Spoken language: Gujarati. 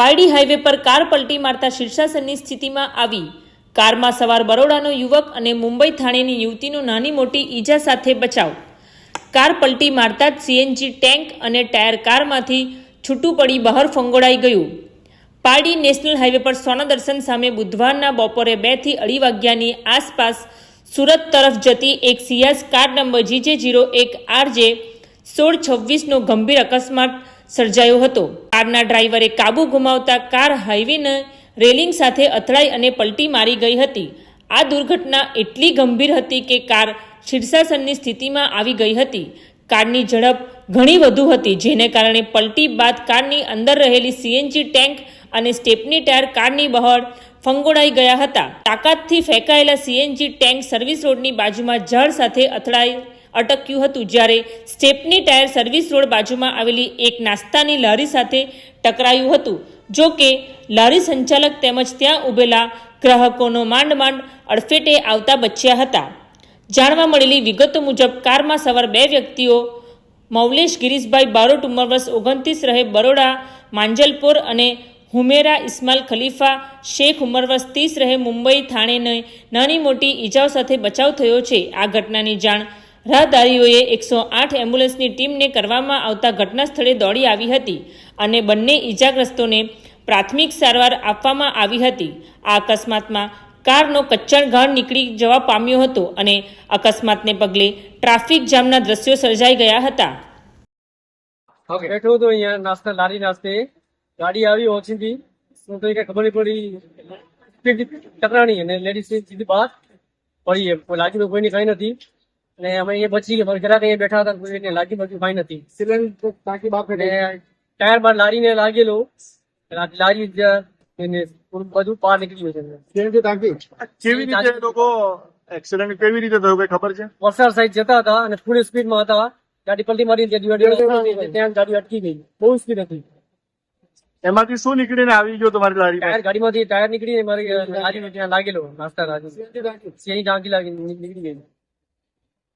પારડી હાઈવે પર કાર પલટી મારતા શીર્ષાસનની સ્થિતિમાં આવી. કારમાં સવાર બરોડાનો યુવક અને મુંબઈ થાણેની યુવતીનો નાની મોટી ઈજા સાથે બચાવ. કાર પલટી મારતા જ સીએનજી ટેન્ક અને ટાયર કારમાંથી છૂટું પડી બહાર ફંગોળાઈ ગયું. પારડી નેશનલ હાઈવે પર સોના દર્શન સામે બુધવારના બપોરે બેથી અઢી વાગ્યાની આસપાસ સુરત તરફ જતી એક Ciaz car number GJ zero એક આરજે સોળ છવ્વીસનો ગંભીર અકસ્માત સર્જાયો હતો. કારના ડ્રાઈવરે કાબુ ગુમાવતા કાર હાઈવેને રેલિંગ સાથે અથડાઈ અને પલટી મારી ગઈ હતી. આ દુર્ઘટના એટલી ગંભીર હતી કે કાર શીર્ષાસનની સ્થિતિમાં આવી ગઈ હતી. કારની ઝડપ ઘણી વધુ હતી, જેને કારણે પલટી બાદ કારની અંદર રહેલી સીએનજી ટેન્ક અને સ્ટેપની ટાયર કારની બહાર ફંગોળાઈ ગયા હતા. તાકાતથી ફેંકાયેલા સીએનજી ટેન્ક સર્વિસ રોડની બાજુમાં ઝાડ સાથે અથડાઈ અટક્યું હતું જ્યારે સ્ટેપની ટાયર સર્વિસ રોડ બાજુમાં આવેલી એક નાસ્તાની લારી સાથે ટકરાયું હતું. જો કે, લારી સંચાલક તેમજ ત્યાં ઊભેલા ગ્રાહકોનો માંડ માંડ અડફેટે આવતા બચ્યા હતા. જાણવા મળેલી વિગતો મુજબ, કારમાં સવાર બે વ્યક્તિઓ, મૌલેશ ગિરીશભાઈ બારોટ ઉંમર વર્ષ ઓગણત્રીસ રહે, બરોડા, માંજલપુર અને હુમેરા ઇસ્માઇલ ખલીફા, શેખ ઉંમર વર્ષ ત્રીસ રહે, મુંબઈ થાણેને નાની મોટી ઈજાઓ સાથે બચાવ થયો છે. આ ઘટનાની જાણ રાહદારીઓએ એકસો આઠ એમ્બ્યુલન્સની ટીમને કરવામાં આવતા ઘટના સ્થળે દોડી આવી હતી અને બંને ઈજાગ્રસ્તોને પ્રાથમિક સારવાર આપવામાં આવી હતી. આ અકસ્માતમાં કારનો કચ્ચણ ઘાણ નીકળી જવા પામ્યો હતો અને અકસ્માતને પગલે ટ્રાફિક જામના દ્રશ્યો સર્જાઈ ગયા હતા. બેઠો હતો અહીંયા નાસ્તા લારી નાસ્તે. ગાડી આવી ઓછી શું તો કઈ ખબર નહીં પડી. સ્પીડ ટકરાણી અને લેડીઝ સીધી બહાર પડી એમ. કોઈ લાગ્યું તો કોઈને કઈ નથી. અને અમે એ બચી ગયા જરાક અહીંયા બેઠા હતા કોઈને લાગી બાકી કઈ નથી. સિલિન્ડર ટાંકી બાફે ને ટાયર બાર લારીને લાગેલો. લારી એને બધું પાર નીકળી ગયું છે કેવી ટાંકી? કેવી રીતે લોકો એક્સિડન્ટ કેવી રીતે થયો? કઈ ખબર છે? વલસાડ સાઈડ જતા હતા અને ફૂલ સ્પીડમાં હતા. ગાડી પલટી મારી ત્યાં ત્યાં ગાડી અટકી ગઈ. બહુ સ્પીડ હતી. એમાંથી શું નીકળીને આવી ગયો તમારી લારી ટાયર ગાડીમાંથી ટાયર નીકળીને મારી લારી ત્યાં લાગેલો. નાસ્તા લાગી સીએનજી ટાંકી લાગી નીકળી ગઈ.